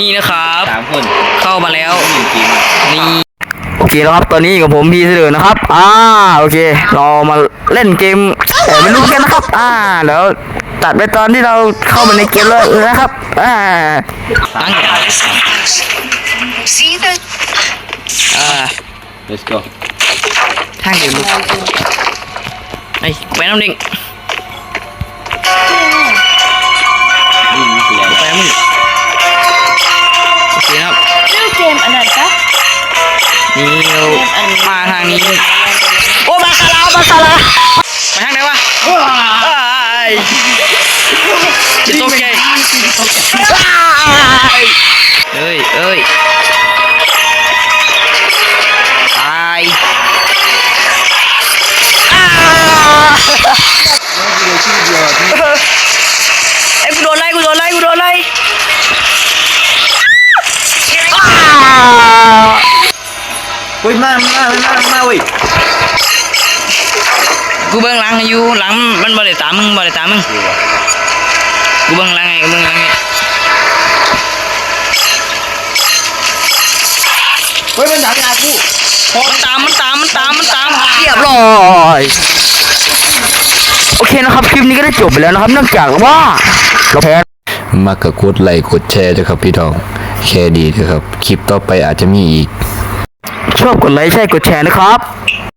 นี่นะครับสามคนเข้ามาแล้วหนึ่งทีมนี่โอเคแล้วครับตอนนี้กับผมพี่เสดอนะครับ อ่าโอเค เรามาเล่นเกมเอ่อไม่รู้กันนะครับ อ่าแล้วตัดไปตอนที่เราเข้ามาในเกมเลยนะครับ อ่าตั้ง See the อ่า let's go ทางเดียวลูกไอ้ไปน้ำดิ่ง นี่เราเกมาทางนี้ โอ้มาคารามาคาราไปทางไหนวะไอ้จะตกใมามามามาเว้ยกูเบิ่งหลังให้อยู่หลังมันบ่ได้ตามมึงบ่ได้ตามมึงกูเบิ่งหลังไงกูเบิ่งหลังไงเฮ้ยมันดักหน้ากูมันตามมันตามมันตามมันตามเรียบร้อยโอเคนะครับคลิปนี้ก็ได้จบไปแล้วนะครับเนื่องจากว่าเราแพ้มากกดไลค์กดแชร์ด้วยครับพี่น้องแค่ดีนะครับ คลิปต่อไปอาจจะมีอีก ชอบกดไลค์ใช่กดแชร์นะครับ